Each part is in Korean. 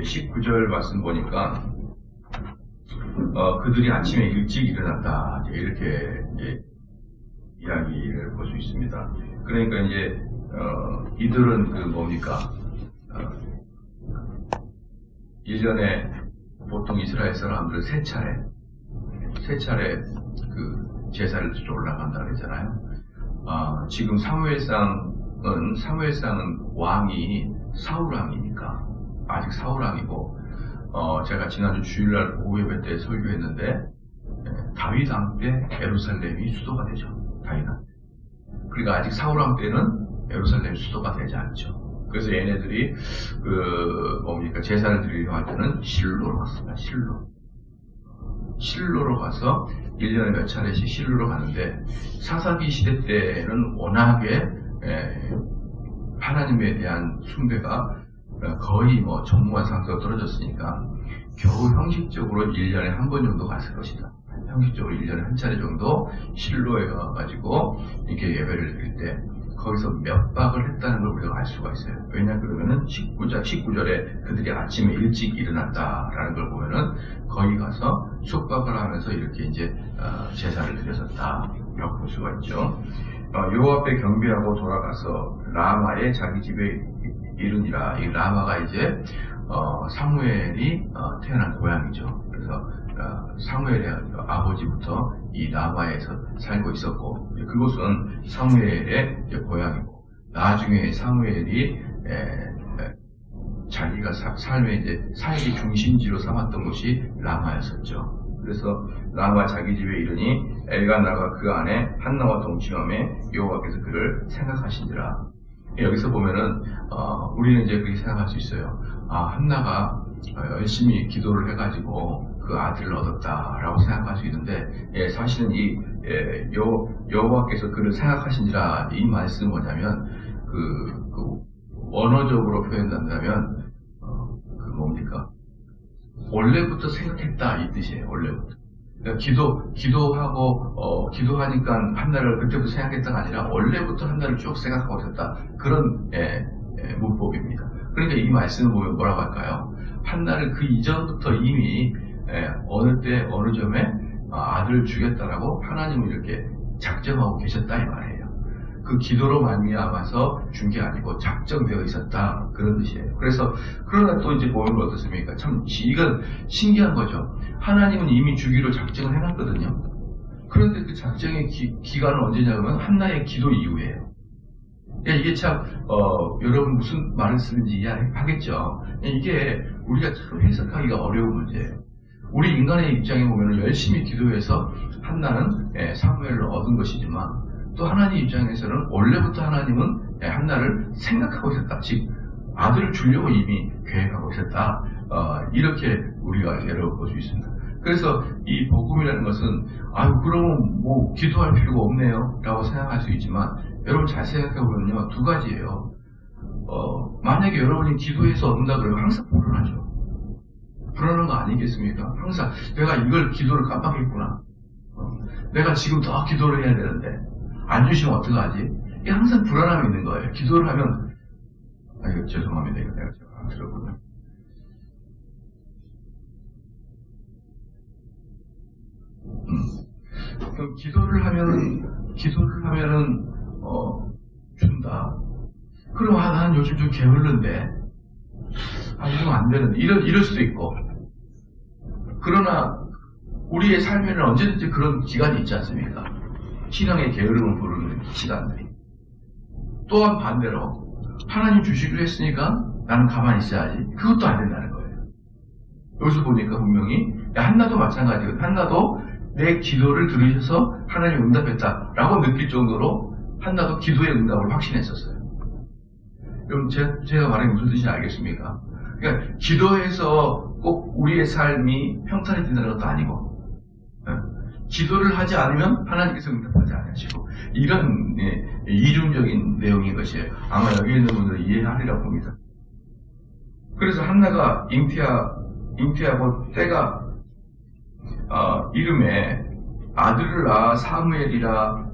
이제 19절 말씀 보니까 어, 그들이 아침에 일찍 일어났다 이렇게 이제 이야기를 볼 수 있습니다. 그러니까 이제 어, 이들은 그 뭡니까? 어, 1년에 보통 이스라엘 사람들은 세 차례 세 차례 그 제사를 드리러 올라간다 그랬잖아요. 아, 지금 사무엘상은 사무엘상은 왕이 사울 왕이니까 아직 사울 왕이고 어, 제가 지난주 주일날 오후 예배 때 설교했는데 예, 다윗 왕 때 예루살렘이 수도가 되죠. 다윗 왕. 그러니까 아직 사울 왕 때는 예루살렘 수도가 되지 않죠. 그래서 얘네들이 그 뭡니까 제사를 드리려 할 때는 실로로 갔습니다. 실로. 실로로 가서 1년에 몇 차례씩 실로로 가는데 사사기 시대 때는 워낙에 예, 하나님에 대한 숭배가 거의 뭐 전무한 상태로 떨어졌으니까 겨우 형식적으로 1년에 한 번 정도 갔을 것이다. 형식적으로 1년에 한 차례 정도 실로에 가가지고 이렇게 예배를 드릴 때 거기서 몇 박을 했다는 걸 우리가 알 수가 있어요. 왜냐 그러면은 19절, 19절에 그들이 아침에 일찍 일어났다라는 걸 보면은 거기 가서 숙박을 하면서 이렇게 이제 어, 제사를 드렸었다라고 볼 수가 있죠. 어, 요 앞에 경비하고 돌아가서 라마의 자기 집에 이르니라. 이 라마가 이제 어, 사무엘이 어, 태어난 고향이죠. 그래서 어, 사무엘의 아버지부터 이 라마에서 살고 있었고 그곳은 사무엘의 고향이고 나중에 사무엘이 에, 에, 자기가 사, 삶의 이제 삶의 중심지로 삼았던 곳이 라마였었죠. 그래서 라마 자기 집에 이르니 엘가나가 그 안에 한나와 동침함에 여호와께서 그를 생각하시니라. 여기서 보면은 어, 우리는 이제 그렇게 생각할 수 있어요. 아 한나가 열심히 기도를 해가지고 그 아들을 얻었다라고 생각할 수 있는데 예, 사실은 이 예, 여, 여호와께서 그를 생각하신지라 이 말씀은 뭐냐면 그, 그 원어적으로 표현한다면 어, 그 뭡니까 원래부터 생각했다 이 뜻이에요. 원래부터. 그러니까 기도 기도하고 어, 기도하니까 한나를 그때부터 생각했다가 아니라 원래부터 한나를 쭉 생각하고 있었다 그런 예, 예, 문법입니다. 그러니까 이 말씀을 보면 뭐라고 할까요? 한나를 그 이전부터 이미 예, 어느 때 어느 점에 아, 아들을 주겠다라고 하나님을 이렇게 작정하고 계셨다 이 말이에요. 그 기도로 말미암아서 준 게 아니고 작정되어 있었다 그런 뜻이에요. 그래서 그러나 또 이제 보면 어떻습니까? 참 이건 신기한 거죠. 하나님은 이미 주기로 작정을 해놨거든요. 그런데 그 작정의 기, 간은 언제냐면 한나의 기도 이후에요. 그러니까 이게 참 어, 여러분 무슨 말을 쓰는지 이해하겠죠. 이게 우리가 참 해석하기가 어려운 문제예요. 우리 인간의 입장에 보면 열심히 기도해서 한나는 예, 사무엘을 얻은 것이지만 또 하나님 입장에서는 원래부터 하나님은 예, 한나를 생각하고 있었다. 즉 아들을 주려고 이미 계획하고 있었다. 어, 이렇게 우리가 예를 볼 수 있습니다. 그래서 이 복음이라는 것은 아유 그러면 뭐 기도할 필요가 없네요 라고 생각할 수 있지만 여러분 잘 생각해 보면요 두 가지예요. 어, 만약에 여러분이 기도해서 얻는다 그러면 항상 불안하죠. 불안한 거 아니겠습니까? 항상 내가 이걸 기도를 깜빡했구나. 어, 내가 지금 더 기도를 해야 되는데 안 주시면 어떡하지? 이게 항상 불안함이 있는 거예요. 기도를 하면 아 이거 죄송합니다. 이거 내가 제가 들었군요. 음. 그럼 기도를 하면 기도를 하면은 어 준다. 그럼 아, 난 요즘 좀 게을른데 아 이러면 안 되는데 이럴 이럴 수도 있고 그러나 우리의 삶에는 언제든지 그런 기간이 있지 않습니까? 신앙의 게으름을 부르는 시간들이. 또한 반대로 하나님 주시기로 했으니까 나는 가만히 있어야지. 그것도 안 된다는 거예요. 여기서 보니까 분명히 한나도 마찬가지거든요. 한나도 내 기도를 들으셔서 하나님 응답했다라고 느낄 정도로 한나도 기도의 응답을 확신했었어요. 여러분 제가, 제가 말하는 무슨 뜻인지 알겠습니까? 그러니까 기도해서 꼭 우리의 삶이 평탄해진다는 것도 아니고 예, 기도를 하지 않으면 하나님께서 응답하지 않으시고 이런 예, 이중적인 내용인 것이에요. 아마 여기 있는 분들은 이해하리라 봅니다. 그래서 한나가 잉태하, 잉태하고 때가 어, 이름에 아들을 낳아 사무엘이라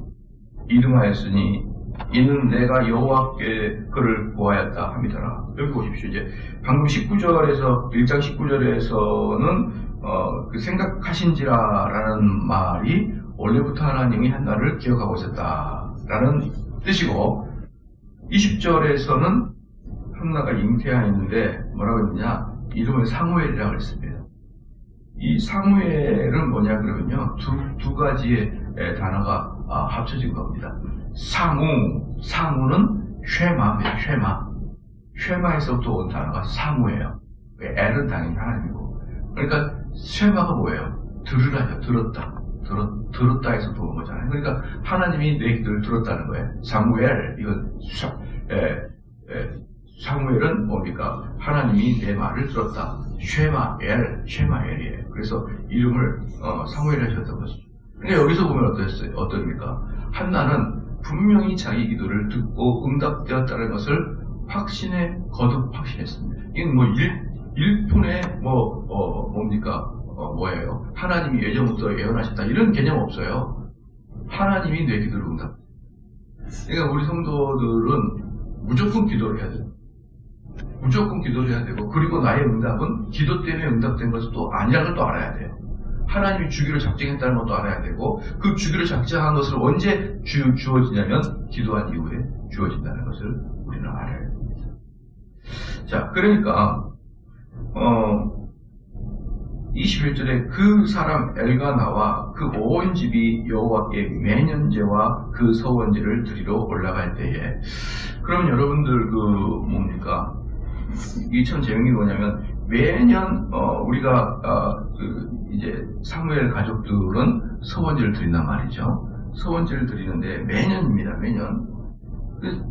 이름하였으니 이는 내가 여호와께 그를 보아였다 함이더라. 여기 보십시오. 이제 방금 19절에서 1장 19절에서는 어, 그 생각하신지라라는 말이 원래부터 하나님이 한나를 기억하고 있었다라는 뜻이고 20절에서는 한나가 잉태하였는데 뭐라고 했느냐 이름을 사무엘이라고 했습니다. 이 사무엘은 뭐냐 그러면요 두, 두 가지의 단어가 아, 합쳐진 겁니다. 사무, 사무는 쉐마입니다. 쉐마. 쉐마에서부터 온 단어가 사무예요. 엘은 당연히 하나님이고. 그러니까 쉐마가 뭐예요? 들으라죠. 들었다. 들었, 들었다 해서 도온 거잖아요. 그러니까 하나님이 내 기도를 들었다는 거예요. 사무엘, 이건 사, 에, 에, 사무엘은 뭡니까? 하나님이 내 말을 들었다. 쉐마엘, 쉐마엘이에요. 그래서 이름을 어, 사무엘 하셨던 것이죠. 근데 여기서 보면 어땠어요? 어떻습니까? 한나는 분명히 자기 기도를 듣고 응답되었다는 것을 확신에 거듭 확신했습니다. 이건 뭐 일, 일푼의 뭐, 어, 뭡니까? 어, 뭐예요? 하나님이 예전부터 예언하셨다. 이런 개념 없어요. 하나님이 내 기도를 응답. 그러니까 우리 성도들은 무조건 기도를 해야 돼요. 무조건 기도를 해야 되고, 그리고 나의 응답은 기도 때문에 응답된 것을 또 아니라는 걸 또 알아야 돼요. 하나님이 주기를 작정했다는 것도 알아야 되고 그 주기를 작정한 것을 언제 주, 주어지냐면 기도한 이후에 주어진다는 것을 우리는 알아야 됩니다. 자, 그러니까 어, 21절에 그 사람 엘가나와 그 온 집이 여호와께 매년제와 그 서원제를 드리러 올라갈 때에 그러면 여러분들 그 뭡니까 이참 재밌는 게 뭐냐면 매년 어, 우리가 어, 그 이제 사무엘 가족들은 서원제를 드린단 말이죠. 서원제를 드리는데 매년입니다. 매년.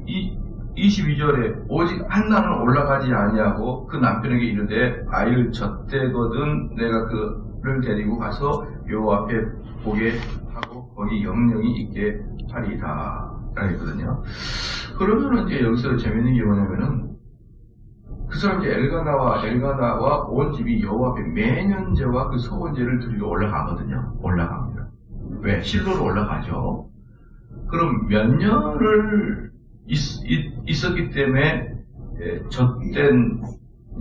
이 22절에 오직 한나는 올라가지 아니하고 그 남편에게 이르되 아이를 젖대거든 내가 그를 데리고 가서 요 앞에 보게 하고 거기 영령이 있게 하리라 라했거든요. 그러면은 이제 여기서 재밌는 게 뭐냐면은 그 사람 이제 엘가나와 엘가나와 온 집이 여호와 앞에 매년제와 그 소원제를 드리러 올라가거든요. 올라갑니다. 왜? 실로로 올라가죠. 그럼 몇 년을 있, 었기 때문에 예, 젖된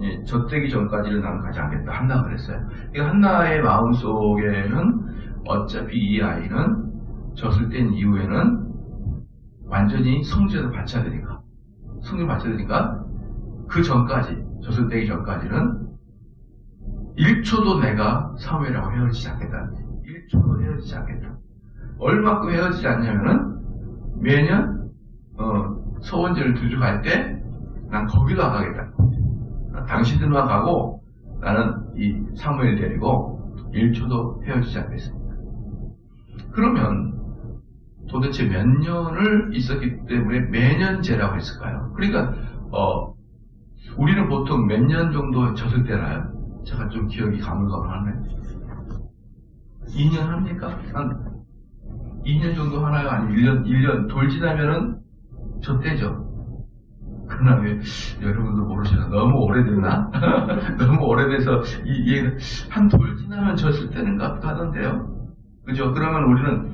예, 젖되기 전까지는 나는 가지 않겠다. 한나 그랬어요. 그러니까 한나의 마음 속에는 어차피 이 아이는 젖을 뗀 이후에는 완전히 성전을 바쳐야 되니까 성전을 바쳐야 되니까 그 전까지, 젖을 떼기 전까지는 1초도 내가 사무엘하고 헤어지지 않겠다. 1초도 헤어지지 않겠다. 얼마큼 헤어지지 않냐면은 매년 어, 소원제를 두 주 갈 때 난 거기로 안 가겠다. 당신들만 가고 나는 이 사무엘 데리고 1초도 헤어지지 않겠습니다. 그러면 도대체 몇 년을 있었기 때문에 매년제라고 했을까요? 그러니까 어, 우리는 보통 몇 년 정도 때나요? 제가 좀 기억이 가물가물하네. 2년 합니까? 한 2년 정도 하나요? 아니면 1년, 1년 돌 지나면은 젖대죠. 그러나 왜 여러분도 모르시나? 너무 오래됐나? 너무 오래돼서 이게 한돌 지나면 젖을 때는 것 같던데요? 그죠? 그러면 우리는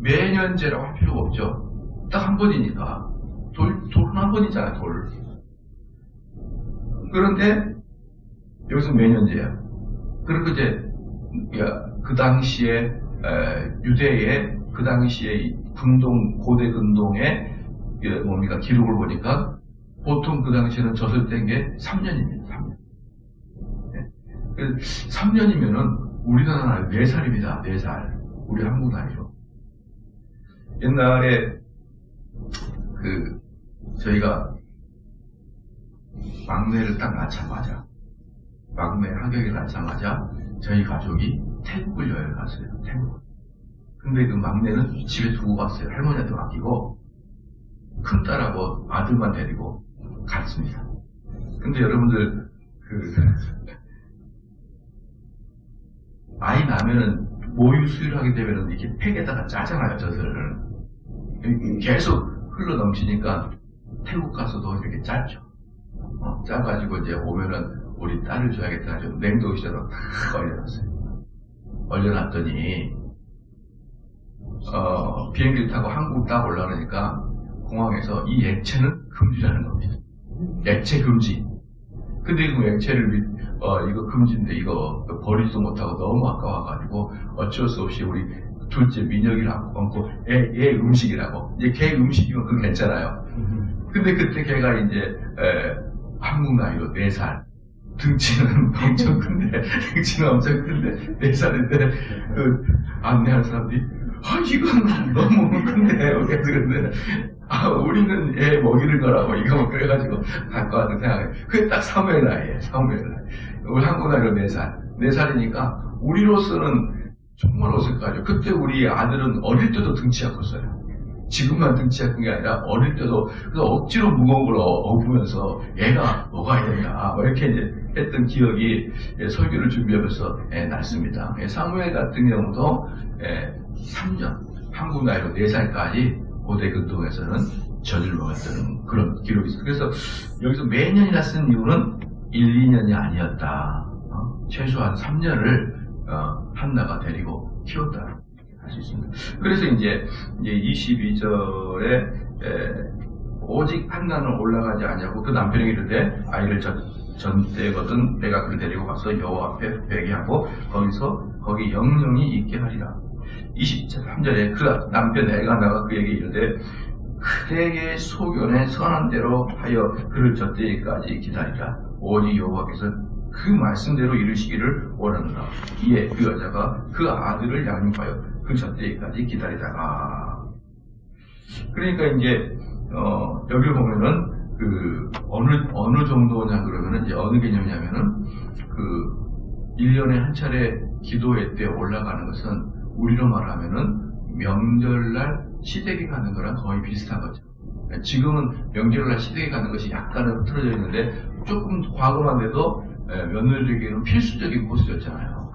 매년제라고 할 필요가 없죠. 딱 한 번이니까. 돌, 돌은 한 번이잖아요, 돌. 그런데 여기서 매년제야. 그리고 이제 그 당시에 유대의 그 당시에 근동 고대 근동의 뭡니까 기록을 보니까 보통 그 당시에는 젖을 뗀게 3년입니다. 3년. 3년이면은 우리나라 4살입니다. 4살. 우리 한국 나이로. 옛날에 그 저희가 막내를 딱 낳자마자 막내 하격이 낳자마자 저희 가족이 태국을 여행 갔어요. 태국. 근데 그 막내는 집에 두고 갔어요. 할머니한테 맡기고 큰 딸하고 아들만 데리고 갔습니다. 근데 여러분들 그 아이 나면은 모유 수유를 하게 되면은 이렇게 팩에다가 짜잖아요. 젖을 계속 흘러 넘치니까 태국 가서도 이렇게 짰죠. 어, 짜가지고 이제 오면은 우리 딸을 줘야겠다 해서 냉동실에다 탁 얼려놨어요. 얼려놨더니 어, 비행기를 타고 한국 딱 올라가니까 공항에서 이 액체는 금지라는 겁니다. 액체 금지. 근데 그 액체를 미- 어, 이거 금지인데 이거 버리지도 못하고 너무 아까워가지고 어쩔 수 없이 우리 둘째 민혁이라고 얹고 얘, 얘 음식이라고 이제 걔 음식이면 그건 괜찮아요. 근데 그때 걔가 이제 에, 한국 나이로 4살 등치는 엄청 큰데 등치는 엄청 큰데 4살인데 그 안내할 사람들이 아 이건 너무 큰데 그래서 근데 아 우리는 얘 먹이는 거라고 이거 뭐 그래가지고 갖고 왔는 생각에 그게 딱 사무엘 나이에 사무엘 나이. 우리 한국 나이로 4살. 4살이니까 우리로서는 정말 어색하죠. 그때 우리 아들은 어릴 때도 등치가 컸어요. 지금만 등치가 큰게 아니라 어릴 때도 그래서 억지로 무거운 걸 어- 업으면서 얘가 먹어야 된다 뭐 이렇게 이제 했던 기억이 예, 설교를 준비하면서 예, 났습니다. 예, 사무엘 같은 경우도 예, 3년 한국 나이로 4살까지 고대 근동에서는 젖을 먹었다는 그런 기록이 있어요. 그래서 여기서 매년이나 쓴 이유는 1, 2년이 아니었다. 어? 최소한 3년을 어, 한나가 데리고 키웠다. 할 수 있습니다. 그래서 이제, 이제 22절에 오직 한나는 올라가지 아니하고 그 남편이 이르되 아이를 전, 전때거든 내가 그를 데리고 가서 여호와 앞에 회개하고 거기서 거기 영영이 있게 하리라. 23절에 그 남편 엘가나가 그에게 이르되 그대의 소견에 선한 대로 하여 그를 저때까지 기다리라. 오직 여호와께서 그 말씀대로 이루시기를 원하노라. 이에 그 여자가 그 아들을 양육하여 그 저때까지 기다리다가 그러니까 이제 어, 여기 보면은 그 어느 어느 정도냐 그러면은 이제 어느 개념이냐면은 그 1년에 한 차례 기도회 때 올라가는 것은 우리로 말하면은 명절날 시댁에 가는 거랑 거의 비슷한 거죠. 지금은 명절날 시댁에 가는 것이 약간은 흐트러져 있는데 조금 과거만 돼도 예, 며느리에게는 필수적인 코스였잖아요.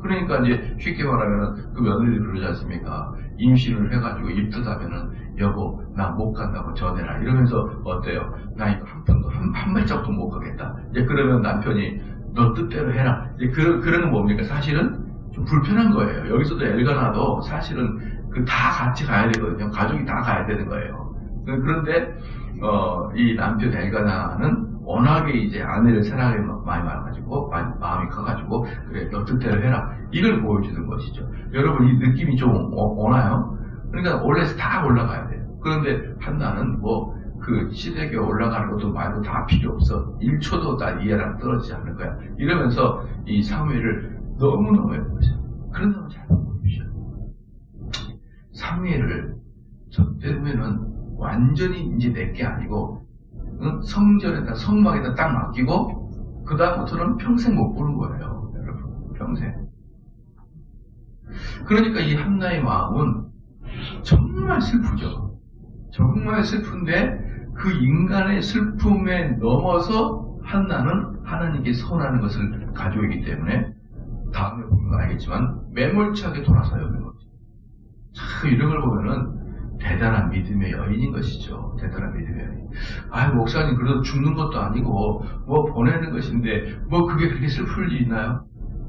그러니까 이제 쉽게 말하면은 그 며느리 그러지 않습니까? 임신을 해가지고 입덧하면은 여보 나 못 간다고 전해라 이러면서 어때요? 나 이거 한 번도 한, 한 발짝도 못 가겠다. 이제 그러면 남편이 너 뜻대로 해라. 이제 그런 그런 건 뭡니까? 사실은 좀 불편한 거예요. 여기서도 엘가나도 사실은 그 다 같이 가야 되거든요. 가족이 다 가야 되는 거예요. 그런데 어, 이 남편 엘가나는 워낙에 이제 아내를 사랑에 많이 많아가지고 마- 마음이 커가지고 그래 너 뜻대로 해라 이걸 보여주는 것이죠. 여러분 이 느낌이 좀 오- 오나요? 그러니까 원래 다 올라가야 돼요. 그런데 한나는 뭐그 시댁에 올라가는 것도 말고 다 필요 없어. 1초도 다 이해랑 떨어지지 않을 거야. 이러면서 이 사무엘을 너무너무 예뻐하죠. 그런다고 잘 보십시오. 사무엘을 저 때문에는 완전히 이제 내게 아니고 응? 성전에다 성막에다 딱 맡기고 그 다음부터는 평생 못 보는 거예요, 여러분. 평생. 그러니까 이 한나의 마음은 정말 슬프죠. 정말 슬픈데 그 인간의 슬픔에 넘어서 한나는 하나님께 선하는 것을 있기 때문에 다음에 보면 알겠지만 매몰차게 돌아서요. 매몰차. 참 이런 걸 보면은 대단한 믿음의 여인인 것이죠. 대단한 믿음의 여인. 아, 목사님, 그래도 죽는 것도 아니고, 뭐 보내는 것인데, 뭐 그게 그렇게 슬플 일이 있나요?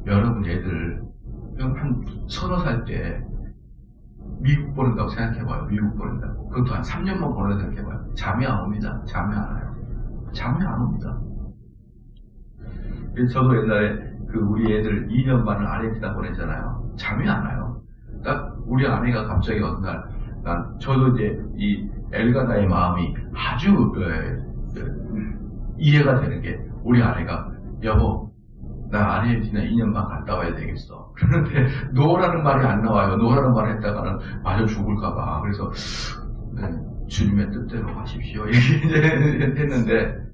여러분, 애들, 한 서너 살 때, 미국 보낸다고 생각해봐요. 미국 보낸다고. 그것도 한 3년만 보낸다고 생각해봐요. 잠이 안 옵니다. 잠이 안 와요. 잠이 안 옵니다. 저도 옛날에 그 우리 애들 2년 반을 아르헨티나 보내잖아요. 잠이 안 와요. 딱 우리 아내가 갑자기 어느 날, 난 저도 이제 이 엘가나의 마음이 아주 에, 에, 이해가 되는 게 우리 아내가 여보 나 아르헨티나 2년 반 갔다 와야 되겠어. 그런데 노라는 말이 안 나와요. 노라는 말을 했다가는 맞아 죽을까봐. 그래서 네, 주님의 뜻대로 하십시오. 이렇게 했는데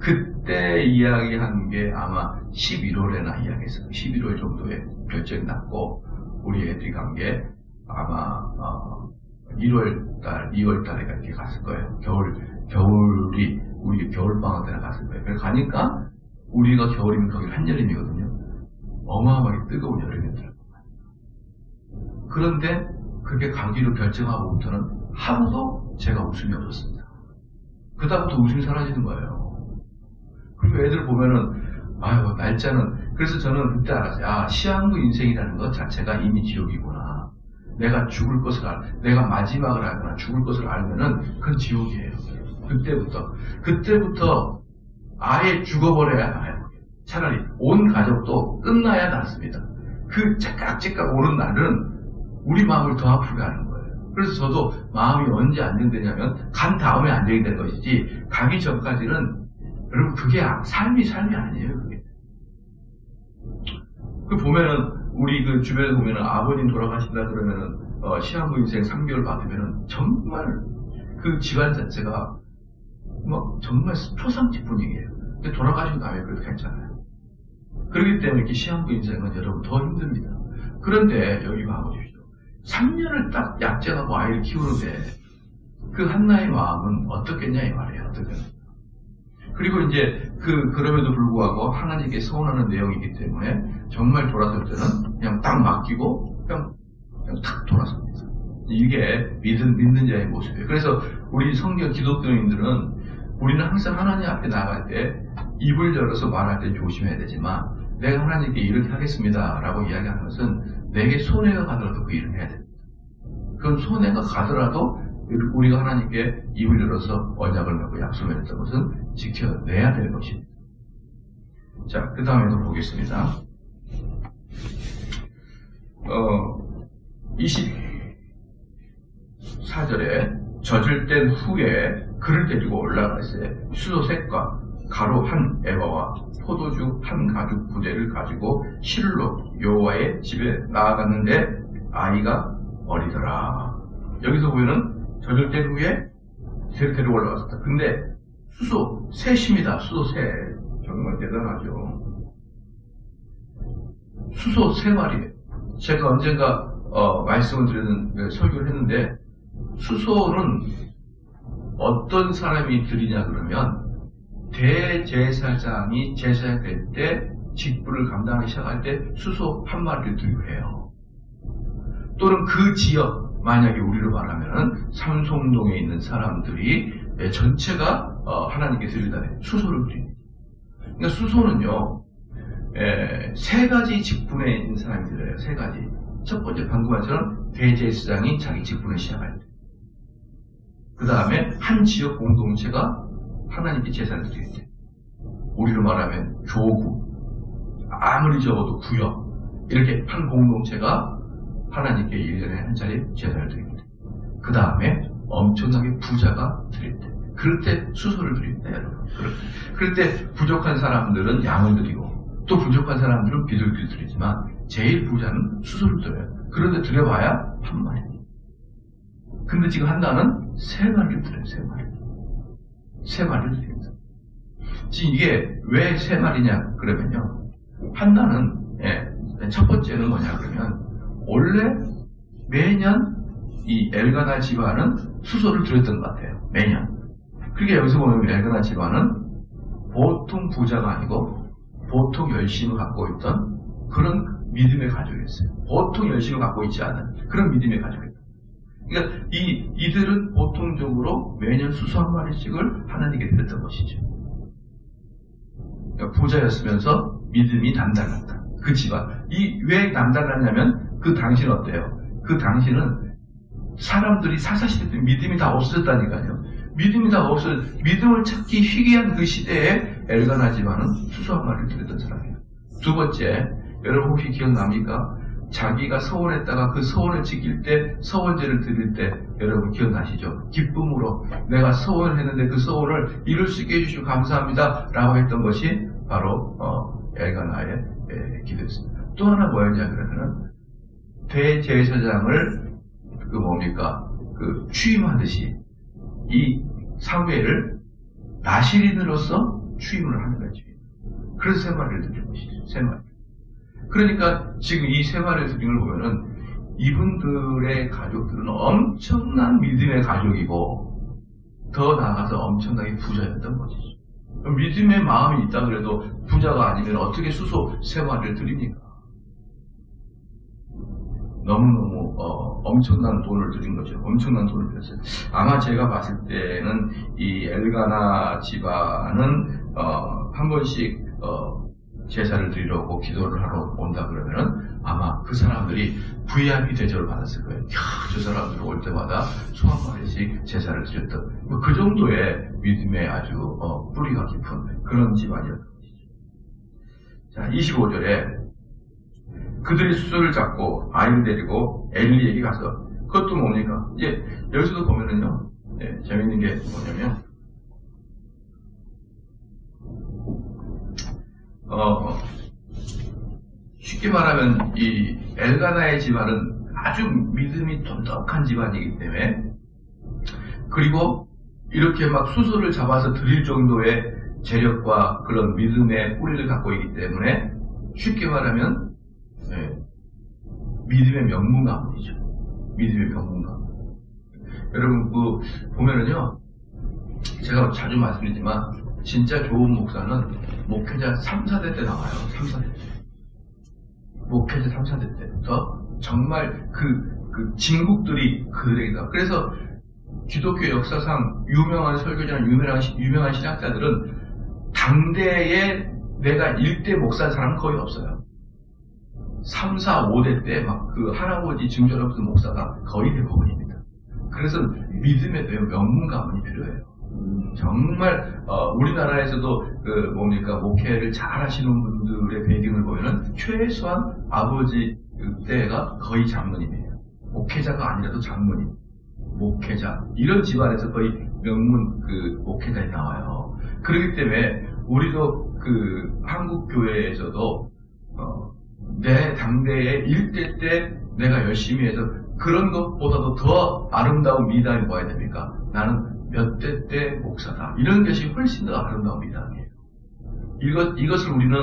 그때 이야기한 게 아마 11월에나 이야기했어요. 11월 정도에 결정이 났고 우리 애들이 간 게 아마 어, 1월 달, 2월 달에 이렇게 갔을 거예요. 겨울, 겨울이, 우리 겨울 방학 때나 갔을 거예요. 그래서 가니까 우리가 겨울이면 거기 한여름이거든요. 어마어마하게 뜨거운 여름이더라고요. 그런데 그렇게 가기로 결정하고부터는 하루도 제가 웃음이 없었습니다. 그다음부터 웃음이 사라지는 거예요. 그리고 애들 보면은, 아유, 날짜는, 그래서 저는 그때 알았어요. 아, 시한부 인생이라는 것 자체가 이미 지옥이구나. 내가 죽을 것을 알, 내가 마지막을 알거나 죽을 것을 알면은 그건 지옥이에요. 그때부터 그때부터 아예 죽어버려야 나요. 차라리 온 가족도 끝나야 낫습니다. 그 째깍째깍 오는 날은 우리 마음을 더 아프게 하는 거예요. 그래서 저도 마음이 언제 안정되냐면 간 다음에 안정이 된 것이지 가기 전까지는 여러분 그게 아- 삶이 삶이 아니에요. 그게. 그 보면은 우리 그 주변에 보면은 아버님 돌아가신다 그러면은 어, 시한부 인생 3개월 받으면은 정말 그 집안 자체가 막 정말 초상집 분위기예요. 근데 돌아가신 다음에 그렇게 했잖아요. 그렇기 때문에 이렇게 시한부 인생은 여러분 더 힘듭니다. 그런데 여기 봐보십시오. 3년을 딱 약정하고 아이를 키우는데 그 한나의 마음은 어떻겠냐 이 말이에요. 어떻겠냐. 그리고 이제 그 그럼에도 불구하고 하나님께 서원하는 내용이기 때문에 정말 돌아설 때는 그냥 딱 맡기고 그냥, 그냥 탁 돌아섭니다. 이게 믿는, 믿는 자의 모습이에요. 그래서 우리 성경 기독교인들은 우리는 항상 하나님 앞에 나갈 때 입을 열어서 말할 때 조심해야 되지만 내가 하나님께 이렇게 하겠습니다 라고 이야기하는 것은 내게 손해가 가더라도 그 일을 해야 됩니다. 그건 손해가 가더라도 우리가 하나님께 입을 열어서 언약을 맺고 약속을 했던 것은 지켜내야 될 것입니다. 자, 그 다음에도 보겠습니다. 어, 24절에 젖을 땐 후에 그를 데리고 올라가세 수소색과 가루 한 에바와 포도주 한 가죽 부대를 가지고 실로 여호와의 집에 나아갔는데 아이가 어리더라. 여기서 보면은 젖을 땐 후에 데리고 올라갔었다. 근데 수소 셋입니다. 수소 셋 정말 대단하죠. 수소 세 마리. 제가 언젠가 어, 말씀을 드리는 그 설교를 했는데 수소는 어떤 사람이 드리냐 그러면 대제사장이 제사될 때 직분을 감당하기 시작할 때 수소 한 마리를 드리고 해요. 또는 그 지역 만약에 우리로 말하면 삼송동에 있는 사람들이 전체가 어, 하나님께 드리다 수소를 드립니다. 그러니까 수소는요 에, 세 가지 직분에 있는 사람이 드려요. 세 가지. 첫 번째 방금 말처럼 대제사장이 자기 직분을 시작할 때. 그 다음에 한 지역 공동체가 하나님께 제사를 드릴 때. 우리로 말하면 교구, 아무리 적어도 구역, 이렇게 한 공동체가 하나님께 1년에 한 차례 제사를 때. 그 다음에 엄청나게 부자가 드릴 때. 그럴 때 수소를 때, 여러분. 그럴 때. 부족한 사람들은 양을 드리고, 또 부족한 사람들은 비둘기를 드리지만, 제일 부자는 수소를 드려요. 그런데 드려봐야 한 마리. 근데 지금 한나는 세 마리를 드려요, 세 마리. 세 마리를 드립니다. 지금 이게 왜 세 마리냐, 그러면요. 한나는, 예, 첫 번째는 뭐냐, 그러면, 원래 매년 이 엘가나 집안은 수소를 드렸던 것 같아요. 매년. 그게 여기서 보면 엘가나 집안은 보통 부자가 아니고 보통 열심을 갖고 있던 그런 믿음의 가족이었어요. 보통 열심을 갖고 있지 않은 그런 믿음의 가족이었어요. 그러니까 이, 이들은 보통적으로 매년 수소 한 마리씩을 하나님께 드렸던 것이죠. 그러니까 부자였으면서 믿음이 남달랐다. 그 집안. 이 왜 남달랐냐면 그 당시는 어때요? 그 당시는 사람들이 사사시대 때 믿음이 다 없어졌다니까요. 믿음이 다 없어 믿음을 찾기 희귀한 그 시대에 엘가나 집안은 수소 한 마리를 드렸던 사람이에요. 두 번째, 여러분 혹시 기억납니까? 자기가 서원했다가 그 서원을 지킬 때 서원제를 드릴 때 여러분 기억나시죠? 기쁨으로 내가 서원을 했는데 그 서원을 이룰 수 있게 해주시고 감사합니다 라고 했던 것이 바로 어, 엘가나의 예, 기도였습니다. 또 하나 뭐였냐 그러면은 대제사장을 그 뭡니까 그 취임하듯이 이 사회를 나시린으로서 취임을 하는 거죠. 그래서 세 마리를 드린 것이죠. 세 마리. 그러니까 지금 이 세 마리를 드린 걸 보면은 이분들의 가족들은 엄청난 믿음의 가족이고 더 나아가서 엄청나게 부자였던 것이죠. 믿음의 마음이 있다 그래도 부자가 아니면 어떻게 수소 세 마리를 드립니까? 너무너무 어, 엄청난 돈을 들인 거죠. 엄청난 돈을 들였어요. 아마 제가 봤을 때는 이 엘가나 집안은 어, 한 번씩 어, 제사를 드리러 오고 기도를 하러 온다 그러면은 아마 그 사람들이 VIP 대접을 받았을 거예요. 야, 저 사람들 올 때마다 소 한 마리씩 제사를 드렸던 뭐 그 정도의 믿음의 아주 어, 뿌리가 깊은 그런 집안이었던 것이죠. 자, 25절에 그들이 수술을 잡고 아이를 데리고 엘리에게 가서 그것도 뭡니까? 이제 여기서도 보면은요, 네, 재밌는 게 뭐냐면 어, 쉽게 말하면 이 엘가나의 집안은 아주 믿음이 돈독한 집안이기 때문에 그리고 이렇게 막 수술을 잡아서 드릴 정도의 재력과 그런 믿음의 뿌리를 갖고 있기 때문에 쉽게 말하면 네, 믿음의 명문 가문이죠. 믿음의 명문 가문. 여러분 그 보면은요 제가 자주 말씀드리지만 진짜 좋은 목사는 목회자 3, 4대 때 나와요. 3, 4대 때. 목회자 3, 4대 때부터 정말 그, 그 진국들이 그들에게다. 그래서 기독교 역사상 유명한 설교자나 유명한, 유명한 신학자들은 당대에 내가 1대 목사인 사람 거의 없어요. 3, 4, 5대 때 막 그 할아버지 없는 목사가 거의 대부분입니다. 그래서 믿음에 대한 명문 가문이 필요해요. 정말 어, 우리나라에서도 그 뭡니까 목회를 잘 하시는 분들의 배경을 보면은 최소한 아버지 때가 거의 장모님이에요. 목회자가 아니라도 장모님, 목회자 이런 집안에서 거의 명문 그 목회자에 나와요. 그렇기 때문에 우리도 그 한국 교회에서도 어, 내 당대의 일대 때 내가 열심히 해서 그런 것보다도 더 아름다운 미담이 뭐야 됩니까? 나는 몇 대 때 목사다. 이런 것이 훨씬 더 아름다운 미담이에요. 이것, 이것을 우리는,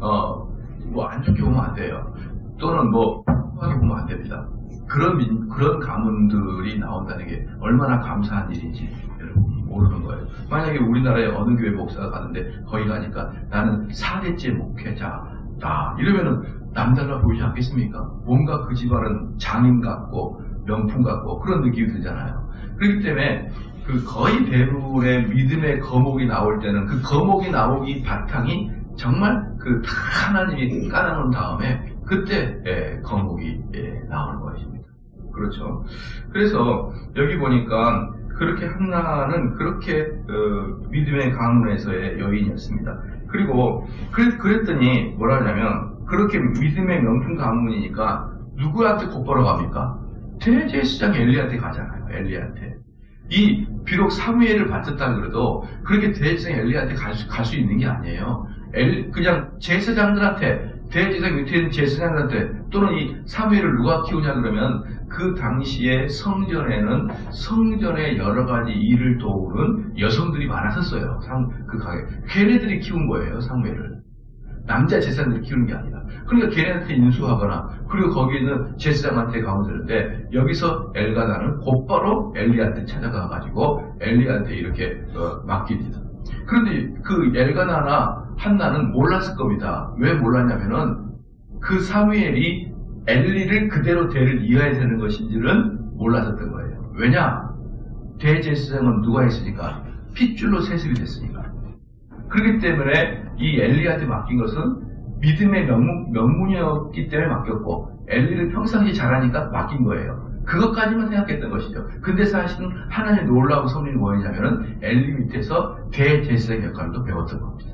어, 뭐 안 좋게 보면 안 돼요. 또는 뭐, 하게 보면 안 됩니다. 그런, 민, 그런 가문들이 나온다는 게 얼마나 감사한 일인지 여러분 모르는 거예요. 만약에 우리나라에 어느 교회 목사가 가는데 거기 가니까 나는 4대째 목회자 다. 이러면은 남달라 보이지 않겠습니까? 뭔가 그 집안은 장인 같고 명품 같고 그런 느낌이 들잖아요. 그렇기 때문에 그 거의 대부분의 믿음의 거목이 나올 때는 그 거목이 나오기 바탕이 정말 그 하나님이 깔아놓은 다음에 그때 예, 거목이 예, 나오는 것입니다. 그렇죠. 그래서 여기 보니까 그렇게 한나는 그렇게 어, 믿음의 가문에서의 여인이었습니다. 그리고 그랬, 더니 뭐라 하냐면 그렇게 믿음의 명품 가문이니까 누구한테 곧바로 갑니까? 대제수장 엘리한테 가잖아요. 엘리한테. 이 비록 사무엘을 바쳤다 그래도 그렇게 대제사장 엘리한테 갈 수, 갈 수 있는 게 아니에요. 엘, 그냥 제사장들한테 대제사장 밑에 있는 제사장들한테 또는 이 사무엘을 누가 키우냐 그러면 그 당시에 성전에는 성전의 여러 가지 일을 도우는 여성들이 많았었어요. 상, 그 가게. 걔네들이 키운 거예요, 사무엘을. 남자 제사장들이 키우는 게 아니라. 그러니까 걔네한테 인수하거나 그리고 거기는 제사장한테 가면 되는데 여기서 엘가나는 곧바로 엘리한테 찾아가 가지고 엘리한테 이렇게 어, 맡깁니다. 그런데 그 엘가나나 한나는 몰랐을 겁니다. 왜 몰랐냐면은 그 사무엘이 엘리를 그대로 대를 이어야 되는 것인지는 몰랐었던 거예요. 왜냐? 대제사장은 누가 했으니까 핏줄로 세습이 됐으니까. 그렇기 때문에 이 엘리한테 맡긴 것은 믿음의 명문, 명문이었기 때문에 맡겼고 엘리를 평상시 잘하니까 맡긴 거예요. 그것까지만 생각했던 것이죠. 근데 사실은 하나님의 놀라운 섭리는 뭐였냐면은 엘리 밑에서 대제사장 역할도 배웠던 겁니다.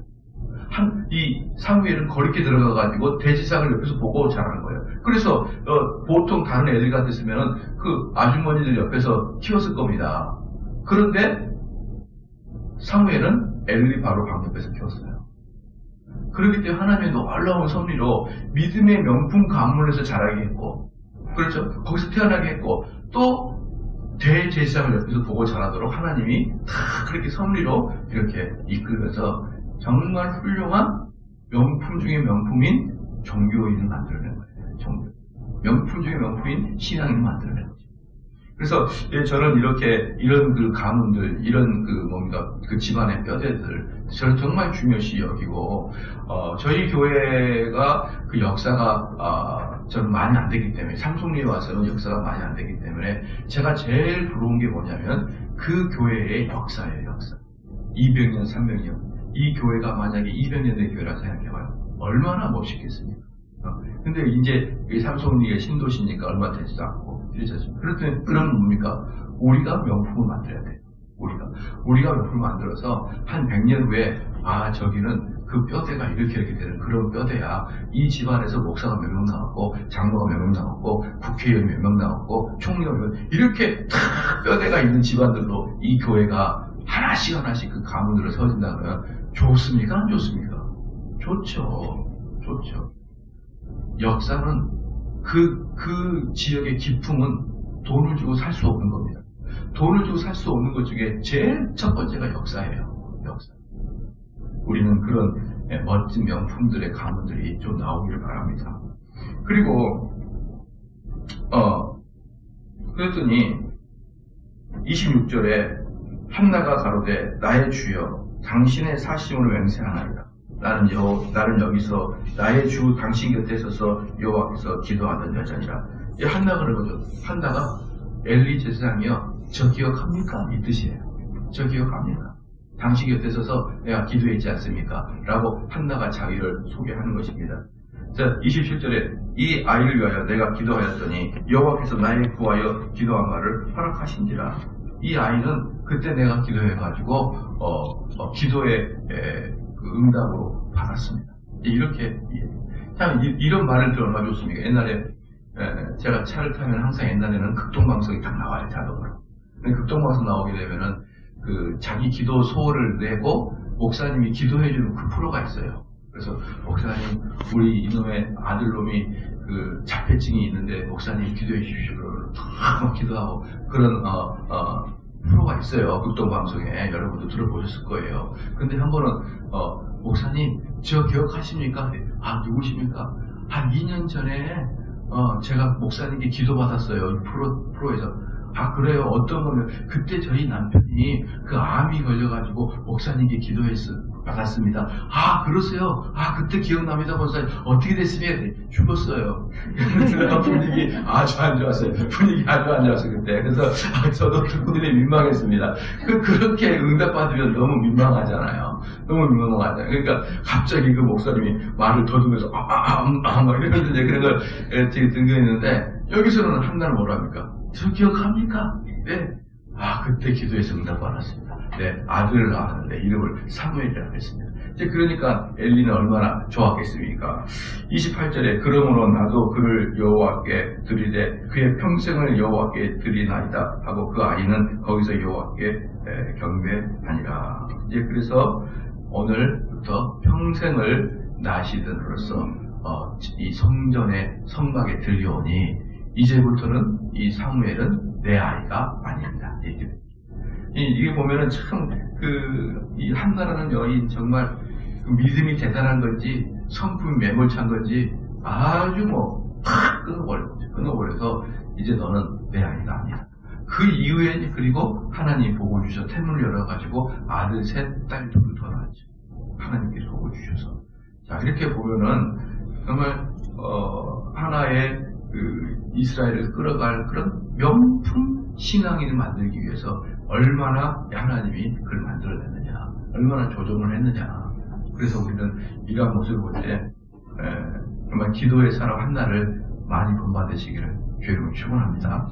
한, 이 사무엘은 거리게 들어가가지고 대지상을 옆에서 보고 자라는 거예요. 그래서 어, 보통 다른 애들 같았으면은 그 아주머니들 옆에서 키웠을 겁니다. 그런데 사무엘은 엘리 바로 방 옆에서 키웠어요. 그렇기 때문에 하나님의 놀라운 섭리로 믿음의 명품 가문에서 자라게 했고, 그렇죠. 거기서 태어나게 했고, 또 대제사장을 옆에서 보고 자라도록 하나님이 다 그렇게 섭리로 이렇게 이끌면서 정말 훌륭한 명품 중의 명품인 종교인을 만들어낸 거예요. 종교. 명품 중의 명품인 신앙인을 만들어낸 거죠. 그래서 예, 저는 이렇게 이런 그 가문들, 이런 그 뭔가 그 집안의 뼈대들 저는 정말 중요시 여기고 어, 저희 교회가 그 역사가 어, 저는 많이 안 되기 때문에 삼성리에 와서는 역사가 많이 안 되기 때문에 제가 제일 부러운 게 뭐냐면 그 교회의 역사예요, 역사. 200년, 300년. 이 교회가 만약에 200년 된 교회라 생각해봐요. 얼마나 멋있겠습니까? 어, 근데 이제 이 삼손이가 신도시니까 얼마 되지도 않고 이러지 않습니까? 그렇더니 그럼 뭡니까? 우리가 명품을 만들어야 돼. 우리가. 우리가 명품을 만들어서 한 100년 후에 아 저기는 그 뼈대가 이렇게 이렇게 되는 그런 뼈대야. 이 집안에서 목사가 몇 명 나왔고 장로가 몇 명 나왔고 국회의원이 몇명 나왔고 총리가 몇 명 이렇게 다 뼈대가 있는 집안들로 이 교회가 하나씩 하나씩 그 가문으로 세워진다면 좋습니까? 안 좋습니까? 좋죠. 좋죠. 역사는 그, 그 지역의 기품은 돈을 주고 살 수 없는 겁니다. 돈을 주고 살 수 없는 것 중에 제일 첫 번째가 역사예요. 역사. 우리는 그런 예, 멋진 명품들의 가문들이 좀 나오기를 바랍니다. 그리고, 어, 그랬더니, 26절에 한나가 가로되 나의 주여 당신의 사심으로 맹세하나이다. 나는 여 나는 여기서 나의 주 당신 곁에 서서 여호와께서 기도하던 여자니라. 이 한나가 그러거든. 한나가 엘리 제사장이요. 저 기억합니까? 이 뜻이에요. 저 기억합니까? 당신 곁에 서서 내가 기도했지 않습니까? 라고 한나가 자기를 소개하는 것입니다. 자, 27절에 이 아이를 위하여 내가 기도하였더니 여호와께서 나의 구하여 기도한 바를 허락하신지라. 이 아이는 그때 내가 기도해가지고 어, 어, 기도의 에, 그 응답으로 받았습니다. 이렇게 참 이, 런 말을 들어 얼마나 좋습니까? 옛날에 에, 제가 차를 타면 항상 옛날에는 극동방송이 딱 나와요 자동으로. 근데 극동방송 나오게 되면은 그 자기 기도 소원을 내고 목사님이 기도해주는 그 프로가 있어요. 그래서 목사님 우리 이놈의 아들놈이 그 자폐증이 있는데 목사님 기도해 주십시오. 막 기도하고 그런 어, 어, 프로가 있어요. 극동방송에 여러분도 들어보셨을 거예요. 근데 한 번은 어, 목사님 저 기억하십니까? 아 누구십니까? 한 2년 전에 어, 제가 목사님께 기도받았어요. 프로, 프로에서. 아 그래요 어떤 거면 그때 저희 남편이 그 암이 걸려가지고 목사님께 기도했어 받았습니다. 아 그러세요? 아 그때 기억납니다 목사님 어떻게 됐으면 죽었어요. 분위기 아주 안 좋았어요. 분위기 아주 안 좋았어요 그때. 그래서 아, 저도 그분들이 민망했습니다. 그 그렇게 응답받으면 너무 민망하잖아요. 너무 민망하잖아요. 그러니까 갑자기 그 목사님이 말을 더듬면서 아아아막 이러면서 그런 걸 되게 등교했는데 여기서는 한날 뭐랍니까? 저 기억합니까? 네. 아, 그때 기도해서 응답 받았습니다. 네, 아들을 낳았는데 이름을 사무엘이라고 했습니다. 이제 그러니까 엘리는 얼마나 좋았겠습니까? 28절에 그러므로 나도 그를 여호와께 드리되 그의 평생을 여호와께 드리나이다 하고 그 아이는 거기서 여호와께 경배하니라. 이제 그래서 오늘부터 평생을 나시든으로서 어, 이 성전의 성막에 들려오니 이제부터는 이 사무엘은 내 아이가 아닙니다. 이게 보면은 참, 그, 이 한나라는 여인 정말 그 믿음이 대단한 건지, 성품이 매몰찬 건지, 아주 뭐, 팍 끊어버려, 끊어버려서, 이제 너는 내 아이가 아니야. 그 이후에, 그리고 하나님 복을 주셔, 태문을 열어가지고 아들 셋, 딸 둘을 더 낳았죠. 하나님께서 복을 주셔서. 자, 이렇게 보면은, 정말, 어, 하나의 그 이스라엘을 끌어갈 그런 명품 신앙인을 만들기 위해서 얼마나 하나님이 그걸 만들어냈느냐, 얼마나 조정을 했느냐. 그래서 우리는 이러한 모습을 볼 때 정말 기도의 사람 한나를 많이 본받으시기를 주님을 축원합니다.